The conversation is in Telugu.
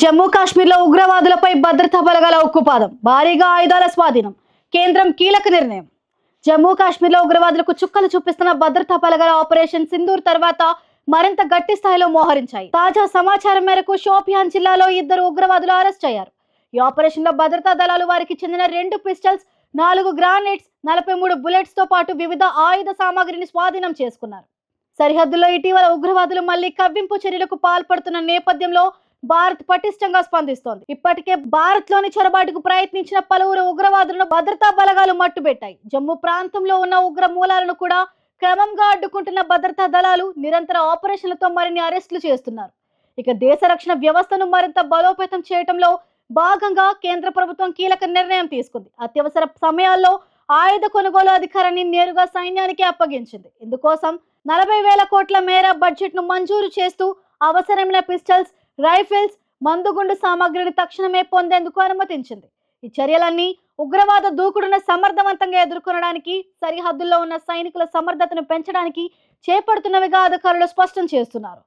జమ్మూ కాశ్మీర్లో ఉగ్రవాదులపై భద్రతా బలగాల ఉక్కుపాదం భారీగా ఆయుధాల స్వాధీనం కేంద్రం కీలక నిర్ణయం. జమ్మూ కాశ్మీర్లో ఉగ్రవాదులకు చుక్కలు చూపిస్తున్న భద్రతా బలగాల ఆపరేషన్ సింధూర్ తర్వాత మరింత గట్టి స్థాయిలో మోహరించాయి. తాజా సమాచారం మేరకు షోపియాన్ జిల్లాలో ఇద్దరు ఉగ్రవాదులు అరెస్ట్ అయ్యారు. ఈ ఆపరేషన్లో భద్రతా దళాలు వారికి చెందిన రెండు పిస్టల్స్ నాలుగు గ్రానైట్స్ నలభై మూడు బుల్లెట్స్తో పాటు వివిధ ఆయుధ సామాగ్రిని స్వాధీనం చేసుకున్నారు. సరిహద్దులో ఇటీవల ఉగ్రవాదులు మళ్ళీ కవ్వింపు చర్యలకు పాల్పడుతున్న నేపథ్యంలో భారత్ పటిష్టంగా స్పందిస్తోంది. ఇప్పటికే భారత్లోని చొరబాటుకు ప్రయత్నించిన పలువురు ఉగ్రవాదులను భద్రతా బలగాలు మట్టుబెట్టాయి. జమ్మూ ప్రాంతంలో ఉన్న ఉగ్ర మూలాలను కూడా క్రమంగా అడ్డుకుంటున్న భద్రతా దళాలు నిరంతర ఆపరేషన్లతో మరిన్ని అరెస్టులు చేస్తున్నారు. ఇక దేశ రక్షణ వ్యవస్థను మరింత బలోపేతం చేయడంలో భాగంగా కేంద్ర ప్రభుత్వం కీలక నిర్ణయం తీసుకుంది. అత్యవసర సమయాల్లో ఆయుధ కొనుగోలు అధికారాన్ని నేరుగా సైన్యానికి అప్పగించింది. ఇందుకోసం నలభై వేల కోట్ల మేర బడ్జెట్ను మంజూరు చేస్తూ అవసరమైన పిస్టల్స్ రైఫిల్స్ మందుగుండు సామాగ్రిని తక్షణమే పొందేందుకు అనుమతించింది. ఈ చర్యలన్నీ ఉగ్రవాద దూకుడును సమర్థవంతంగా ఎదుర్కొనడానికి సరిహద్దుల్లో ఉన్న సైనికుల సమర్థతను పెంచడానికి చేపడుతున్నవిగా అధికారులు స్పష్టం చేస్తున్నారు.